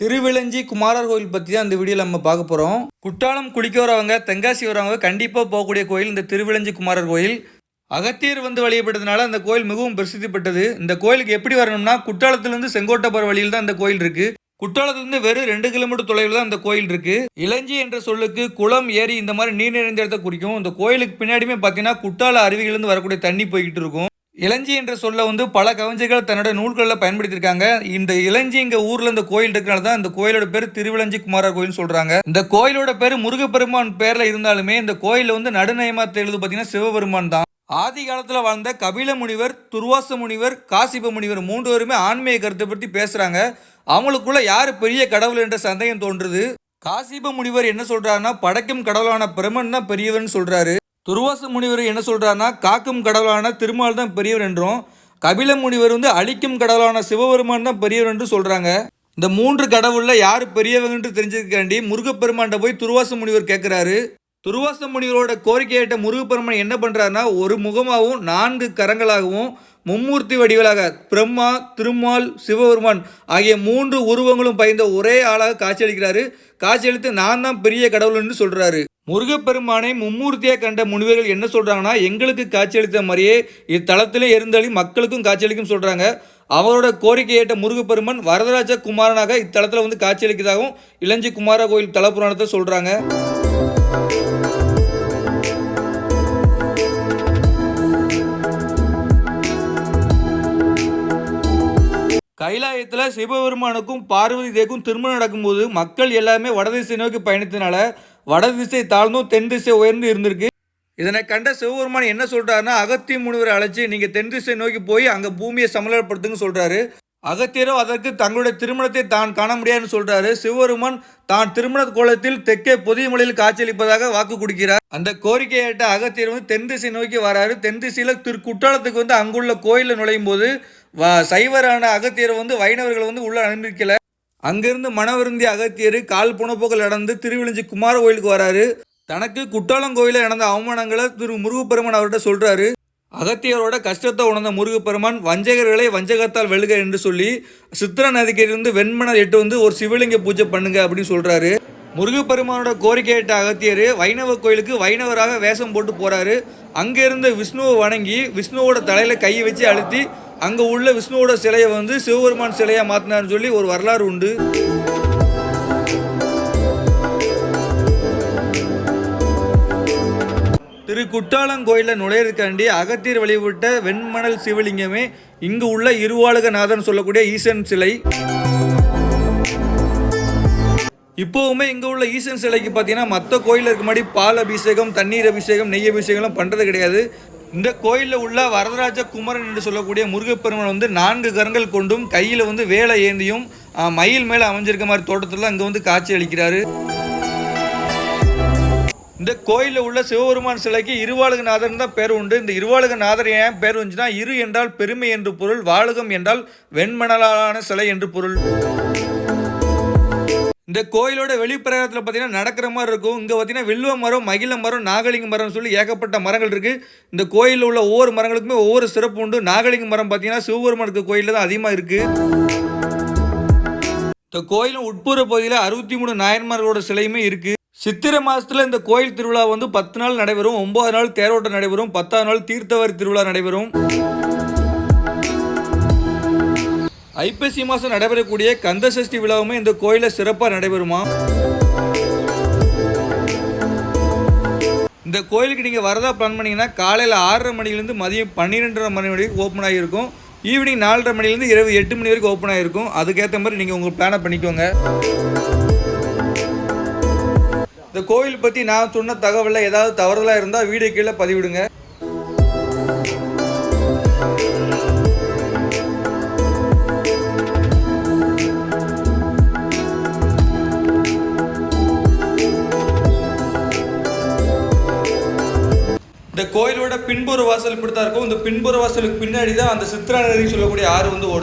திருவிளஞ்சி குமாரர் கோயில் பற்றி தான் இந்த வீடியோவில் நம்ம பார்க்க போகிறோம் குற்றாலம் குளிக்க வரவங்க தென்காசி வரவங்க கண்டிப்பாக போகக்கூடிய கோயில் இந்த திருவிளஞ்சி குமாரர் கோயில். அகத்தியர் வந்து வழிபட்டதுனால அந்த கோயில் மிகவும் பிரசித்தி பெற்றது இந்த கோயிலுக்கு எப்படி வரணும்னா குற்றாலத்திலிருந்து செங்கோட்டை போகிற வழியில் தான் இந்த கோயில் இருக்குது குற்றாலத்திலிருந்து வெறும் ரெண்டு கிலோமீட்டர் தொலைவில் தான் இந்த கோயில் இருக்கு. இளஞ்சி என்ற சொல்லுக்கு குளம் ஏரி இந்த மாதிரி நீர் நிறைந்த இடத்த குறிக்கும். இந்த கோயிலுக்கு பின்னாடியுமே பார்த்தீங்கன்னா குற்றால அருவிகளிலிருந்து வரக்கூடிய தண்ணி போய்கிட்டு இருக்கும். இளஞ்சி என்ற சொல்ல வந்து பல கவிஞர்கள் தன்னோட நூல்களில் பயன்படுத்தியிருக்காங்க. இந்த இளஞ்சி இங்கே ஊரில் இந்த கோயில் இருக்கனால தான் இந்த கோயிலோட பேர் திருவிளஞ்சி குமாரர் கோயில்னு சொல்கிறாங்க இந்த கோயிலோட பேர் முருகப்பெருமான் பேரில் இருந்தாலுமே இந்த கோயிலில் வந்து நடுநயமா எழுது பார்த்தீங்கன்னா சிவபெருமான் தான். ஆதி காலத்தில் வாழ்ந்த கபில முனிவர் துர்வாச முனிவர் காசிப முனிவர் மூன்று பேருமே ஆன்மீக கருத்தை பற்றி பேசுகிறாங்க அவங்களுக்குள்ள யார் பெரிய கடவுள் என்ற சந்தேகம் தோன்றுது. காசிப முனிவர் என்ன சொல்கிறாருன்னா படைக்கும் கடவுளான பிரம்மன் தான் பெரியவன் சொல்கிறாரு துருவாச முனிவர் என்ன சொல்கிறாருன்னா காக்கும் கடவுளான திருமால் தான் பெரியவர் என்றும் கபில முனிவர் வந்து அழிக்கும் கடவுளான சிவபெருமான் தான் பெரியவர் என்று சொல்கிறாங்க இந்த மூன்று கடவுளில் யார் பெரியவங்கன்று தெரிஞ்சதுக்காண்டி முருகப்பெருமான்கிட்ட போய் துருவாச முனிவர் கேட்குறாரு துருவாச முனிவரோட கோரிக்கையிட்ட முருகப்பெருமான் என்ன பண்ணுறாருன்னா ஒரு முகமாகவும் நான்கு கரங்களாகவும் மும்மூர்த்தி வடிவலாக பிரம்மா திருமால் சிவபெருமான் ஆகிய மூன்று உருவங்களும் பயந்த ஒரே ஆளாக காட்சியளிக்கிறாரு. காட்சியளித்து நான் தான் பெரிய கடவுள் என்று முருகப்பெருமானை மும்மூர்த்தியாக கண்ட முனிவர்கள் என்ன சொல்கிறாங்கன்னா எங்களுக்கு காட்சியளித்த மாதிரியே இத்தலத்திலே இருந்தளி மக்களுக்கும் காட்சியளிக்கும் சொல்கிறாங்க அவரோட கோரிக்கை ஏற்ற முருகப்பெருமான் வரதராஜ குமாரனாக இத்தலத்தில் வந்து காட்சியளிக்கிறதாகவும் இளஞ்சி குமார கோயில் தலப்புராணத்தை சொல்கிறாங்க கைலாயத்தில் சிவபெருமானுக்கும் பார்வதி தேக்கும் திருமணம் நடக்கும்போது மக்கள் எல்லாமே வடதிசை நோக்கி பயணித்தனால வடதிசை தாழ்ந்தும் தென் திசை உயர்ந்து இருந்திருக்கு. இதனை கண்ட சிவபெருமான் என்ன சொல்றாருன்னா அகத்திய முனிவரை அழைச்சி நீங்க தென் திசை நோக்கி போய் அங்க பூமியை சமநிலைப்படுத்துங்க சொல்றாரு. அகத்தியரோ அதற்கு தங்களுடைய திருமணத்தை தான் காண முடியாதுன்னு சொல்றாரு. சிவபெருமான் தான் திருமண கோலத்தில் தெற்கே பொதிய மொழியில் காட்சியளிப்பதாக வாக்கு கொடுக்கிறார். அந்த கோரிக்கையிட்ட அகத்தியர் வந்து தென் திசை நோக்கி வராரு. தென் திசையில திரு குற்றாலத்துக்கு வந்து அங்குள்ள கோயிலில் நுழையும் போது வ- சைவரான அகத்தியரை வந்து வைணவர்களை வந்து உள்ள அனுமதிக்கல. அங்கிருந்து மனவிருந்தி அகத்தியர் கால் புனப்போக்கள் நடந்து திருவிழிஞ்சி குமார கோயிலுக்கு வராரு. தனக்கு குற்றாலம் கோயிலில் நடந்த அவமானங்களை திரு முருகப்பெருமான் அவர்கிட்ட சொல்றாரு. அகத்தியரோட கஷ்டத்தை உணர்ந்த முருகப்பெருமான் வஞ்சகர்களை வஞ்சகத்தால் வெழுக என்று சொல்லி சித்திர நதிக்கிலிருந்து வெண்மணல் எட்டு வந்து ஒரு சிவலிங்க பூஜை பண்ணுங்க அப்படின்னு சொல்றாரு. முருகப்பெருமானோட கோரிக்கையிட்ட அகத்தியர் வைணவ கோயிலுக்கு வைணவராக வேஷம் போட்டு போறாரு. அங்கே இருந்த விஷ்ணுவை வணங்கி விஷ்ணுவோட தலையில கையை வச்சு அழுத்தி அங்கே உள்ள விஷ்ணுவோட சிலையை வந்து சிவபெருமான் சிலையாக மாற்றினார்னு சொல்லி ஒரு வரலாறு உண்டு. திரு குற்றாலங்கோயிலில் நுழையிறதுக்காண்டி அகத்தீர் வழிபட்ட வெண்மணல் சிவலிங்கமே இங்கு உள்ள இருவாளுகநாதன் சொல்லக்கூடிய ஈசன் சிலை. இப்போவுமே இங்கே உள்ள ஈசன் சிலைக்கு பார்த்தீங்கன்னா மற்ற கோயிலில் இருக்க மாதிரி பால் அபிஷேகம் தண்ணீர் அபிஷேகம் நெய் அபிஷேகம்லாம் பண்ணுறது கிடையாது. இந்த கோயிலில் உள்ள வரதராஜ குமரன் என்று சொல்லக்கூடிய முருகப்பெருமான் வந்து நான்கு கரங்கள் கொண்டும் கையில் வந்து வேலை ஏந்தியும் மயில் மேலே அமைஞ்சிருக்க மாதிரி தோட்டத்தில் அங்கே வந்து காட்சி அளிக்கிறாரு. இந்த கோயிலில் உள்ள சிவபெருமான் சிலைக்கு இருவாளுகநாதர் தான் பேர் உண்டு. இந்த இருவாளுகநாதர் ஏன் பேர் வந்துச்சுன்னா இரு என்றால் பெருமை என்று பொருள் வாளுகம் என்றால் வெண்மணலான சிலை என்று பொருள். இந்த கோயிலோட வெளிப்பிரகாரத்தில் பார்த்தீங்கன்னா நடக்கிற மாதிரி இருக்கும். இங்கே பார்த்தீங்கன்னா வில்வ மரம் மகிழ மரம் நாகலிங்க மரம் சொல்லி ஏகப்பட்ட மரங்கள் இருக்குது இந்த கோயிலில் உள்ள ஒவ்வொரு மரங்களுக்குமே ஒவ்வொரு சிறப்பு உண்டு. நாகலிங்க மரம் பார்த்தீங்கன்னா சிவபெருமானுக்கு கோயிலில் தான் அதிகமாக இருக்குது இந்த கோயிலும் உட்புற பகுதியில் அறுபத்தி மூணு நாயன்மார்களோட சிலையுமே இருக்குது சித்திரை மாதத்தில் இந்த கோயில் திருவிழா வந்து பத்து நாள் நடைபெறும். ஒம்பது நாள் தேரோட்டம் நடைபெறும். பத்தாவது நாள் தீர்த்தவாரி திருவிழா நடைபெறும். ஐப்பசி மாதம் நடைபெறக்கூடிய கந்த சஷ்டி விழாவுமே இந்த கோயிலில் சிறப்பாக நடைபெறுமா? இந்த கோயிலுக்கு நீங்கள் வரதா பிளான் பண்ணீங்கன்னா காலையில் ஆறரை மணிலேருந்து மதியம் பன்னிரெண்டரை மணி வரைக்கும் ஓப்பன் ஆகியிருக்கும். ஈவினிங் நாலரை மணிலேருந்து இரவு எட்டு மணி வரைக்கும் ஓப்பன் ஆகிருக்கும் அதுக்கேற்ற மாதிரி நீங்கள் உங்கள் பிளானை பண்ணிக்கோங்க. இந்த கோயில் பற்றி நான் சொன்ன தகவலில் ஏதாவது தவறுதலாக இருந்தால் வீடியோ கீழே பதிவிடுங்க. இந்த கோயிலோட பின்புற வாசல் இப்படி தான் இருக்கும். இந்த பின்புற வாசலுக்கு பின்னாடி தான் அந்த சித்ரா நதி சொல்லக்கூடிய ஆறு வந்து ஓடுது.